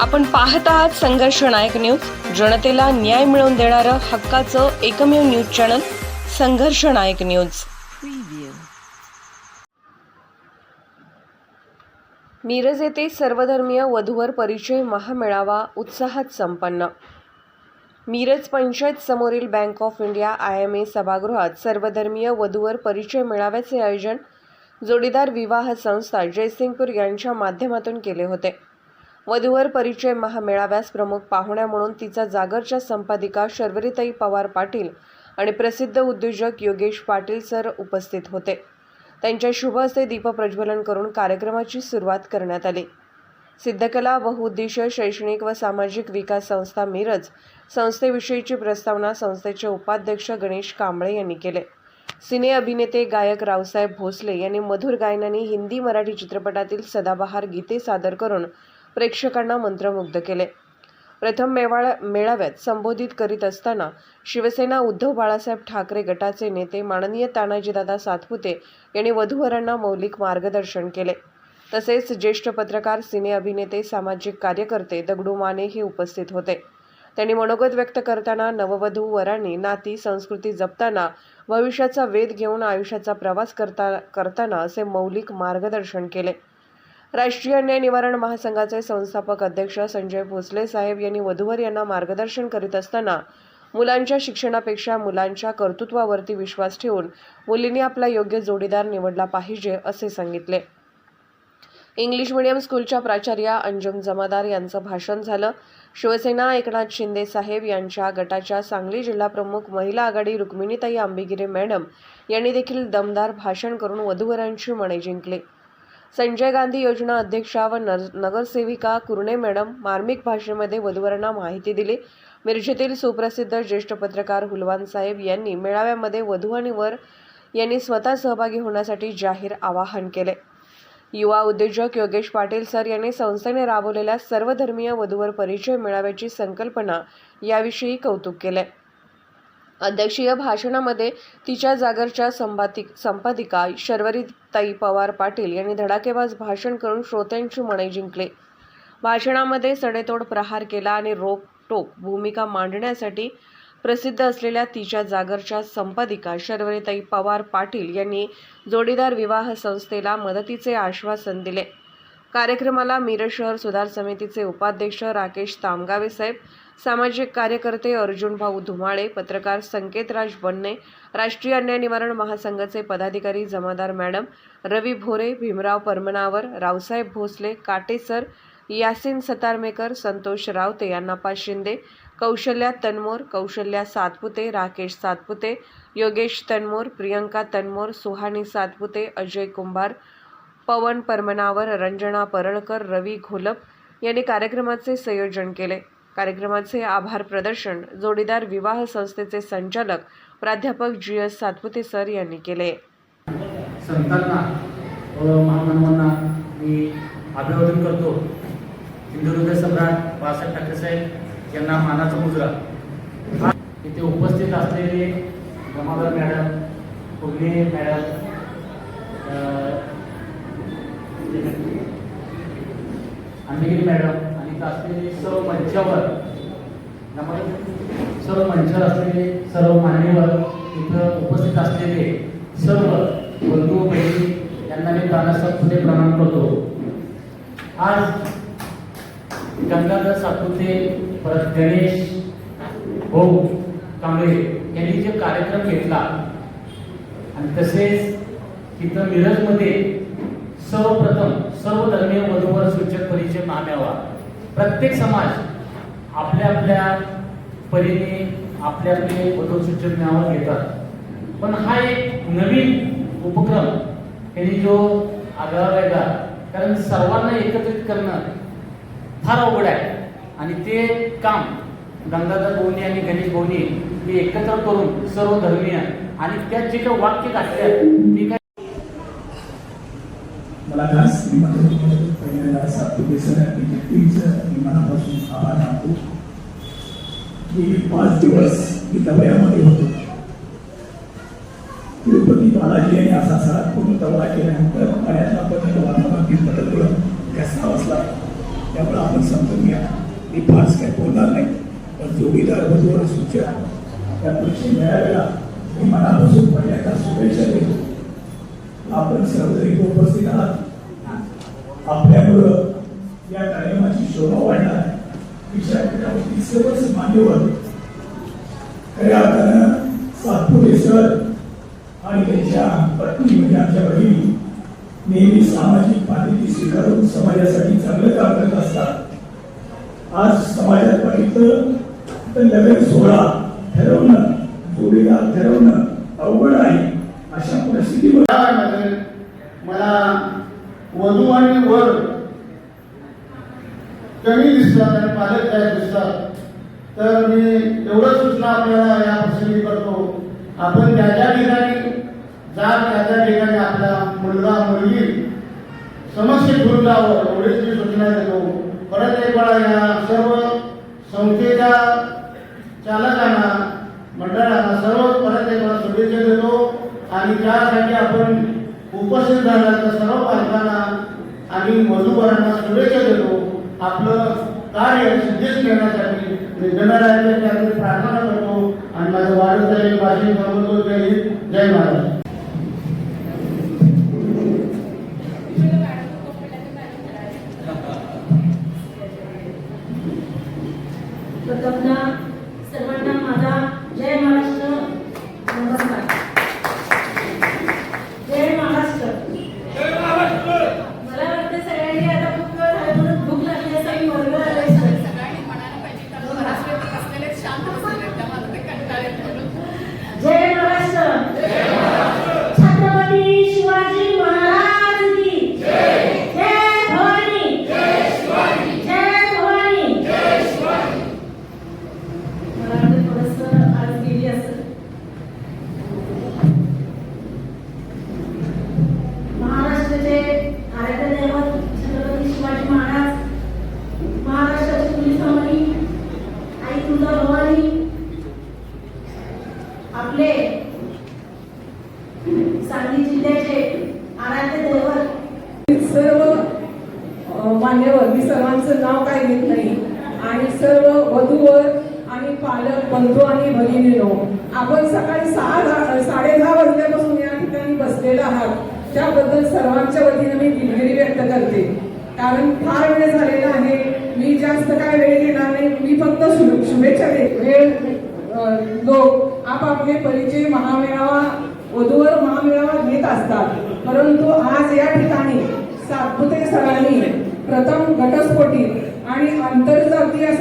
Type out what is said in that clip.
आपण पाहत आहात संघर्ष नायक न्यूज. जनतेला न्याय मिळवून देणारं हक्काचं एकमेव न्यूज चॅनल संघर्ष नायक न्यूज. मिरज येथे सर्वधर्मीय वधूवर परिचय महामेळावा उत्साहात संपन्न. मिरज पंचायत समोरील bank of India I M A सभागृहात सर्वधर्मीय वधूवर परिचय मेळाव्याचे आयोजन जोडीदार विवाह संस्था जयसिंगपूर यांच्या माध्यमातून केले होते. वधूवर परिचय महामेळाव्यास प्रमुख पाहुण्या म्हणून तिचा जागरच्या संपादिका शर्वरीताई पवार पाटील आणि प्रसिद्ध उद्योजक योगेश पाटील सर उपस्थित होते. त्यांच्या शुभ हस्ते दीपप्रज्वलन करून कार्यक्रमाची सुरुवात करण्यात आली. सिद्धकला बहुउद्देशीय शैक्षणिक व सामाजिक विकास संस्था मिरज संस्थेविषयीची प्रस्तावना संस्थेचे उपाध्यक्ष गणेश कांबळे यांनी केले. सिने अभिनेते गायक रावसाहेब भोसले यांनी मधुर गायनाने हिंदी मराठी चित्रपटातील सदाबहार गीते सादर करून प्रेक्षकांना मंत्रमुग्ध केले. प्रथम मेवाळ मेळाव्यात संबोधित करीत असताना शिवसेना उद्धव बाळासाहेब ठाकरे गटाचे नेते माननीय तानाजीदादा सातपुते यांनी वधूवरांना मौलिक मार्गदर्शन केले. तसेच ज्येष्ठ पत्रकार सिने अभिनेते सामाजिक कार्यकर्ते दगडू माने हे उपस्थित होते. त्यांनी मनोगत व्यक्त करताना नववधू वरांनी नाती संस्कृती जपताना भविष्याचा वेध घेऊन आयुष्याचा प्रवास करता करताना असे मौलिक मार्गदर्शन केले. राष्ट्रीय अन्याय निवारण महासंघाचे संस्थापक अध्यक्ष संजय भोसले साहेब यांनी वधूवर यांना मार्गदर्शन करीत असताना मुलांच्या शिक्षणापेक्षा मुलांच्या कर्तृत्वावरती विश्वास ठेवून मुलींनी आपला योग्य जोडीदार निवडला पाहिजे असे सांगितले. इंग्लिश मिडियम स्कूलच्या प्राचार्या अंजुम जमादार यांचं भाषण झालं. शिवसेना एकनाथ शिंदे साहेब यांच्या गटाच्या सांगली जिल्हाप्रमुख महिला आघाडी रुक्मिणीताई आंबेगिरे मॅडम यांनी देखील दमदार भाषण करून वधूवरांची मने जिंकली. संजय गांधी योजना अध्यक्षा व नर नगरसेविका कुरणे मॅडम मार्मिक भाषेमध्ये वधूवरांना माहिती दिली. मिरजेतील सुप्रसिद्ध ज्येष्ठ पत्रकार हुलवान साहेब यांनी मेळाव्यामध्ये वधू आणि वर यांनी स्वतः सहभागी होण्यासाठी जाहीर आवाहन केले. युवा उद्योजक योगेश पाटील सर यांनी संस्थेने राबवलेल्या सर्वधर्मीय वधूवर परिचय मेळाव्याची संकल्पना याविषयी कौतुक केले. अध्यक्षीय भाषणामध्ये तिच्या जागरच्या संपादिक संपादिका शर्वरीताई पवार पाटील यांनी धडाकेबाज भाषण करून श्रोत्यांची मने जिंकले. भाषणामध्ये सडेतोड प्रहार केला आणि रोकटोक भूमिका मांडण्यासाठी प्रसिद्ध असलेल्या तिच्या जागरच्या संपादिका शर्वरीताई पवार पाटील यांनी जोडीदार विवाह संस्थेला मदतीचे आश्वासन दिले. कार्यक्रमाला मिरज शहर सुधार समितीचे उपाध्यक्ष राकेश तामगावे साहेब सामाजिक कार्यकर्ते अर्जुन भाऊ धुमाळे पत्रकार संकेतराज बन्ने राष्ट्रीय अन्याय निवारण महासंघाचे पदाधिकारी जमादार मॅडम रवी भोरे भीमराव परमनावर रावसाहेब भोसले काटेसर यासिन सतारमेकर संतोष रावते अण्णापा शिंदे कौशल्या तन्मोर कौशल्या सातपुते राकेश सातपुते योगेश तन्मोर प्रियंका तन्मोर सुहानी सातपुते अजय कुंभार पवन परमनावर रंजना परळकर रवी घोलप यांनी कार्यक्रमाचे संयोजन केले. कार्यक्रमाचे आभार प्रदर्शन जोडीदार विवाह संस्थेचे संचालक प्राध्यापक जी एस सातपुते सर यांनी केले. संतांना व महामानवांना मी अभिवादन करतो. हिंदुहृदय सम्राट बाळासाहेब ठाकरे साहेब यांना मानाचा मुजरा. इथे उपस्थित असलेले Jamadar madam Pugane madam Ambegiri madam आणि असलेले सर्व मंचावर त्यामुळे सर्व मंचावर असलेले सर्व मान्यवर इथं उपस्थित असलेले सर्व बंधू बहिणी यांना मी प्राणस्थान पुढे प्रणाम करतो. आज गंगाधर सातपुते परत गणेश भाऊ कांबळे यांनी जे कार्यक्रम घेतला आणि तसेच तिथं मिरजमध्ये सर्वप्रथम सर्व धर्मीय वधूवर सूचक परिचय मान्यावा प्रत्येक समाज आपल्या आपल्या परीने आपल्या आपले वधू सूचक मेळावा घेतात. पण हा एक नवीन उपक्रम त्यांनी जो आगळा वेगळा कारण सर्वांना एकत्रित करणं फार अवघड आहे. आणि ते काम गंगाधर भाऊनी आणि गणेश भाऊनी हे एकत्र करून सर्व धर्मीय आणि त्यात जे काही वाक्य आहेत ते काय मला खास विमानातून पहिल्यांदा सातपुते सर आणि व्यक्तीचं विमानापासून आभार मानतो गेली पाच दिवस मी दौऱ्यामध्ये होतो तिरुपती बालाजी आणि असा सरासपूर्ण दौरा केल्यानंतर पाण्यातला पण वातावरणातील बदल कसा असला त्यामुळे आपण समजून घ्या मी फारच काय बोलणार नाही पण जोडीदार वधूवर सूचना त्या परीक्षे मिळालेला मी मनापासून पहिल्यांदा शुभेच्छा देतो आपण सर्वजण इथे उपस्थित आहात आपल्यामुळं या कार्यक्रमाची शोभा वाढणार. आहे विषयापीठावरती सर्वच मान्यवर खऱ्या अर्थानं सातपुते सर आणि त्यांच्या पत्नी म्हणजे आमच्या बहिणी नेहमी सामाजिक बांधिलकी स्वीकारून समाजासाठी चांगलं काम करत असतात. आज समाजात बघितलं तर लग्न सोहळा ठरवणं जोडीला ठरवणं अवघड आहे अशा परिस्थितीमध्ये मला वधू आणि वर. कमी दिसतात आणि पालक काय दिसतात तर मी एवढं सूचना आपल्याला या प्रसंगी करतो. आपण त्या त्या ठिकाणी जात त्या त्या ठिकाणी आपला मुलगा मुलगी समस्या घेऊन जावं एवढीच मी सूचना देतो. परत एक वेळा या सर्व संस्थेच्या चालकांना मंडळांना सर्व परत एक वेळा शुभेच्छा देतो. आणि त्यासाठी आपण उपस्थित झाला सर्व पालकांना आणि वधूवरांना शुभेच्छा देतो. आपलं कार्य सिद्धेश करण्यासाठी मी गणरायाच्या त्यामध्ये प्रार्थना करतो. आणि माझं वाढत जाईल भाषण समजतो जय हिंद जय महाराष्ट्र. सर्वांना माझा जय सर्व वधूवर आणि पालक बंधू आणि भगिनीनो आपण सकाळी सहा दहा- साडेदहा वाजल्यापासून या ठिकाणी बसलेला आहात. त्याबद्दल सर्वांच्या वतीनं मी दिलगिरी व्यक्त करते. कारण फार वेळ झालेला आहे. मी जास्त काय वेळ घेणार नाही. मी फक्त शुभेच्छा देते. वेळ लोक आपापले परिचय महामेळावा वधूवर महामेळावा घेत असतात. परंतु आज या ठिकाणी सातपुते सरांनी प्रथम घटस्फोटी आणि आंतरजातीय